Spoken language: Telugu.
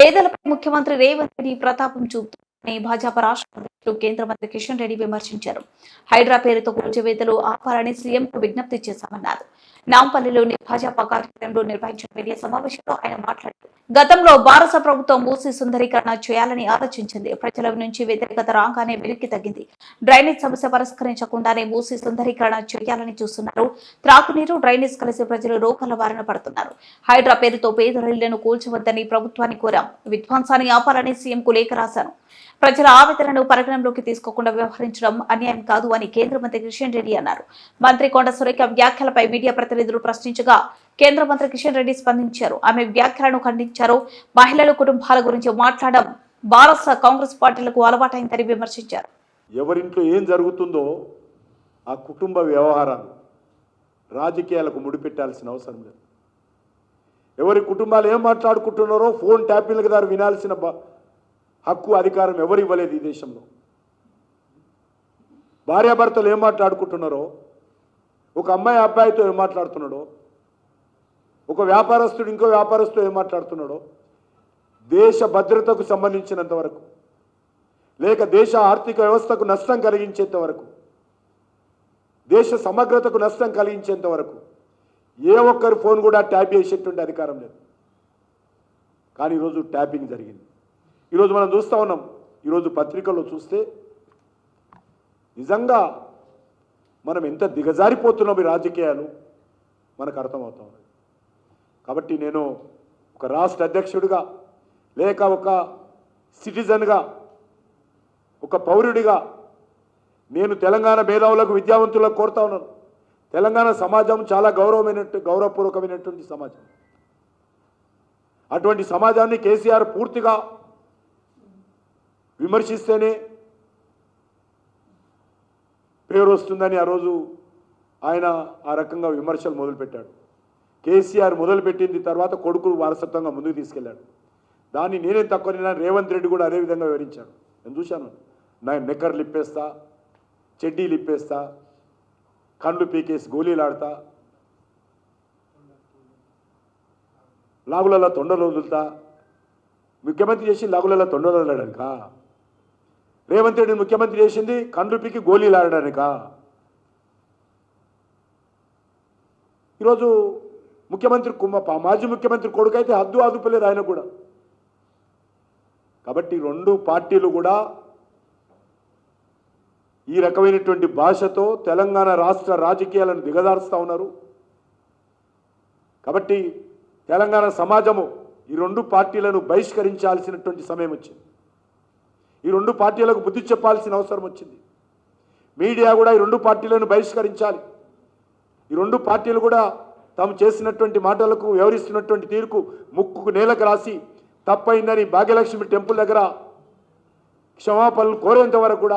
పేదలపై ముఖ్యమంత్రి రేవంత్ రెడ్డి ప్రతాపం చూపుతున్నారని భాజపా రాష్ట్ర అధ్యక్షుడు కేంద్ర మంత్రి కిషన్ రెడ్డి విమర్శించారు. హైడ్రా పేరుతో కూల్చివేతలు ఆపాలని సీఎంకు విజ్ఞప్తి చేశామన్నారు. నాంపల్లిలోని భాజపా కార్యక్రమంలో నిర్వహించిన మీడియా సమావేశంలో ఆయన మాట్లాడుతూ గతంలో భారత ప్రభుత్వం మూసి సుందరీకరణ చేయాలని ఆలోచించింది. ప్రజల నుంచి వ్యతిరేకత రాగానే వెనక్కి తగ్గింది. డ్రైనేజ్ సమస్య పరిష్కరించకుండానే మూసి సుందరీకరణ చేయాలని చూస్తున్నారు. త్రాగునీరు డ్రైనేజ్ కలిసి ప్రజలు రోగాల బారిన పడుతున్నారు. హైడ్రా పేరుతో పేదల ఇళ్ళను కూల్చవద్దని ప్రభుత్వాన్ని కోరాం. విధ్వంసాన్ని ఆపాలని సీఎంకు లేఖ రాశాను. ప్రజల ఆవేదనను పరిగణంలోకి తీసుకోకుండా వ్యవహరించడం అన్యాయం కాదు అని కేంద్ర మంత్రి కిషన్ రెడ్డి అన్నారు. మంత్రి కొండ సురేఖ వ్యాఖ్యలపై మీడియా ప్రతినిధులు ప్రశ్నించగా కేంద్ర మంత్రి కిషన్ రెడ్డి స్పందించారు. ఆమె వ్యాఖ్యలను ఖండించారు. మహిళల కుటుంబాల గురించి మాట్లాడడం భారత కాంగ్రెస్ పార్టీలకు అలవాటైందని విమర్శించారు. ఎవరింట్లో ఏం జరుగుతుందో ఆ కుటుంబ వ్యవహారాలు రాజకీయాలకు ముడిపెట్టాల్సిన అవసరం లేదు. ఎవరి కుటుంబాలు ఏం మాట్లాడుకుంటున్నారో ఫోన్ ట్యాపింగ్ల ద్వారా వినాల్సిన హక్కు అధికారం ఎవరు ఇవ్వలేదు ఈ దేశంలో. భార్యాభర్తలు ఏం మాట్లాడుకుంటున్నారో ఒక అమ్మాయి అబ్బాయితో ఏం మాట్లాడుతున్నాడో? ఒక వ్యాపారస్తుడు ఇంకో వ్యాపారస్తుడు ఏం మాట్లాడుతున్నాడో? దేశ భద్రతకు సంబంధించినంత వరకు లేక దేశ ఆర్థిక వ్యవస్థకు నష్టం కలిగించేంత వరకు దేశ సమగ్రతకు నష్టం కలిగించేంత వరకు ఏ ఒక్కరి ఫోన్ కూడా ట్యాప్ చేసేటువంటి అధికారం లేదు. కానీ ఈరోజు ట్యాపింగ్ జరిగింది. ఈరోజు మనం చూస్తూ ఉన్నాం. ఈరోజు పత్రికల్లో చూస్తే నిజంగా మనం ఎంత దిగజారిపోతున్నాం ఈ రాజకీయాలు? మనకు అర్థమవుతా ఉన్నది కాబట్టి నేను ఒక రాష్ట్ర అధ్యక్షుడిగా లేక ఒక సిటిజన్గా ఒక పౌరుడిగా నేను తెలంగాణ మేధావులకు విద్యావంతులకు కోరుతా ఉన్నాను. తెలంగాణ సమాజం చాలా గౌరవమైనట్టు గౌరవపూర్వకమైనటువంటి సమాజం. అటువంటి సమాజాన్ని కేసీఆర్ పూర్తిగా విమర్శిస్తేనే పేరు వస్తుందని ఆ రోజు ఆయన ఆ రకంగా విమర్శలు మొదలుపెట్టాడు. కేసీఆర్ మొదలుపెట్టింది తర్వాత కొడుకు వారసత్వంగా ముందుకు తీసుకెళ్ళాడు దాన్ని నేనే తక్కువ నిన్న రేవంత్ రెడ్డి కూడా అదే విధంగా వివరించాడు. నేను చూశాను. నా నెక్కర్లు లిప్పేస్తా చెడ్డీ లిప్పేస్తా కండ్లు పీకేసి గోళీలాడతా లాగులలో తొండలు వదులుతా. ముఖ్యమంత్రి చేసి లాగులలో తొండలు వదలడానికా? రేవంత్ రెడ్డి ముఖ్యమంత్రి చేసింది కండ్రుపికి గోళీలాడడానిక? ఈరోజు ముఖ్యమంత్రి కుమ్మ మాజీ ముఖ్యమంత్రి కొడుకు అయితే హద్దు అదుపులేదు ఆయన కూడా. కాబట్టి రెండు పార్టీలు కూడా ఈ రకమైనటువంటి భాషతో తెలంగాణ రాష్ట్ర రాజకీయాలను దిగదారుస్తూ ఉన్నారు. కాబట్టి తెలంగాణ సమాజము ఈ రెండు పార్టీలను బహిష్కరించాల్సినటువంటి సమయం వచ్చింది. ఈ రెండు పార్టీలకు బుద్ధి చెప్పాల్సిన అవసరం వచ్చింది. మీడియా కూడా ఈ రెండు పార్టీలను బహిష్కరించాలి. ఈ రెండు పార్టీలు కూడా తాము చేసినటువంటి మాటలకు వ్యవహరిస్తున్నటువంటి తీరుకు ముక్కుకు నేలకు రాసి తప్పైందని భాగ్యలక్ష్మి టెంపుల్ దగ్గర క్షమాపణలు కోరేంత వరకు కూడా